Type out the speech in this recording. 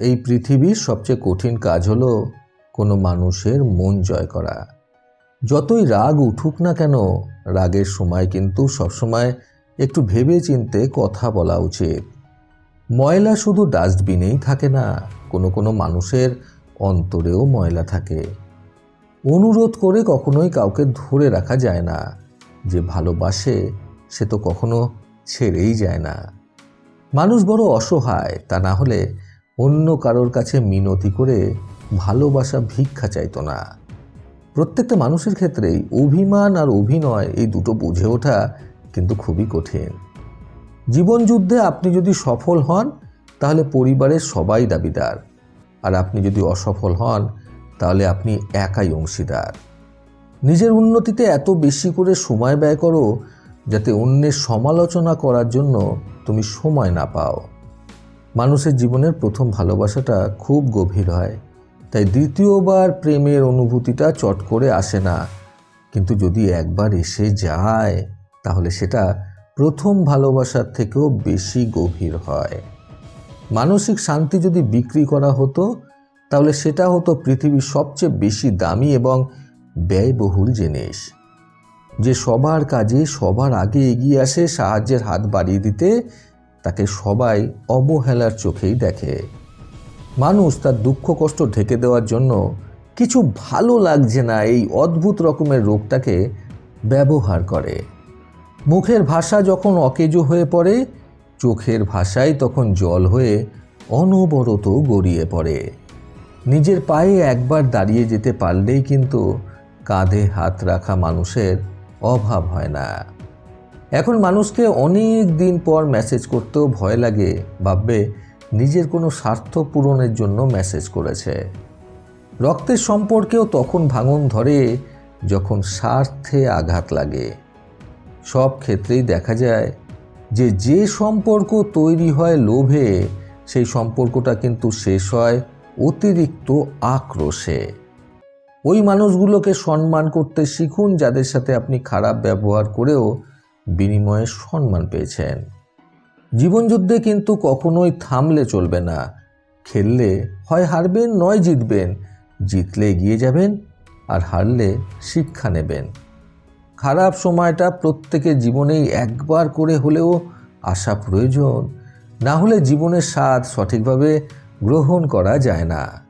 এই পৃথিবীর সবচেয়ে কঠিন কাজ হলো কোনো মানুষের মন জয় করা। যতই রাগ উঠুক না কেন, রাগের সময় কিন্তু সবসময় একটু ভেবে চিনতে কথা বলা উচিত। ময়লা শুধু ডাস্টবিনেই থাকে না, কোনো কোনো মানুষের অন্তরেও ময়লা থাকে। অনুরোধ করে কখনোই কাউকে ধরে রাখা যায় না, যে ভালোবাসে সে তো কখনো ছেড়েই যায় না। মানুষ বড় অসহায়, তা না হলে অন্য কারোর কাছে মিনতি করে ভালোবাসা ভিক্ষা চাইতো না। প্রত্যেকটা মানুষের ক্ষেত্রেই অভিমান আর অভিনয় এই দুটো বুঝে ওঠা কিন্তু খুবই কঠিন। জীবন যুদ্ধে আপনি যদি সফল হন, তাহলে পরিবারের সবাই দাবিদার। আর আপনি যদি অসফল হন, তাহলে আপনি একাই অংশীদার। নিজের উন্নতিতে এত বেশি করে সময় ব্যয় করো, যাতে অন্যের সমালোচনা করার জন্য তুমি সময় না পাও। মানুষের জীবনের প্রথম ভালোবাসাটা খুব গভীর হয়। তাই দ্বিতীয়বার প্রেমের অনুভূতিটা চট করে আসে না। কিন্তু যদি একবার এসে যায়, তাহলে সেটা প্রথম ভালোবাসার থেকেও বেশি গভীর হয়। মানসিক শান্তি যদি বিক্রি করা হতো, তাহলে সেটা হতো পৃথিবীর সবচেয়ে বেশি দামি এবং ব্যয়বহুল জিনিস। যে সবার কাজে সবার আগে এগিয়ে আসে, সাহায্যের হাত বাড়িয়ে দিতে তাকে সবাই অবহেলার চোখেই দেখে। মানুষ তার দুঃখ কষ্ট ঢেকে দেওয়ার জন্য কিছু ভালো লাগছে না এই অদ্ভুত রকমের রোগটাকে ব্যবহার করে। মুখের ভাষা যখন অকেজো হয়ে পড়ে, চোখের ভাষাই তখন জল হয়ে অনবরত গড়িয়ে পড়ে। নিজের পায়ে একবার দাঁড়িয়ে যেতে পারলেই কিন্তু কাঁধে হাত রাখা মানুষের অভাব হয় না। এখন মানুষকে অনেক দিন পর মেসেজ করতেও ভয় লাগে, ভাববে নিজের কোনো স্বার্থ পূরণের জন্য মেসেজ করেছে। রক্তের সম্পর্কেও তখন ভাঙন ধরে যখন স্বার্থে আঘাত লাগে। সব ক্ষেত্রেই দেখা যায় যে যে সম্পর্ক তৈরি হয় লোভে, সেই সম্পর্কটা কিন্তু শেষ হয় অতিরিক্ত আক্রোশে। ওই মানুষগুলোকে সম্মান করতে শিখুন, যাদের সাথে আপনি খারাপ ব্যবহার করেও বিনিময়ে সম্মান পেয়েছেন। জীবনযুদ্ধে কিন্তু কখনোই থামলে চলবে না। খেললে হয় হারবেন, নয় জিতবেন। জিতলে এগিয়ে যাবেন আর হারলে শিক্ষা নেবেন। খারাপ সময়টা প্রত্যেকের জীবনেই একবার করে হলেও আসা প্রয়োজন। না হলে জীবনের স্বাদ সঠিকভাবে গ্রহণ করা যায় না।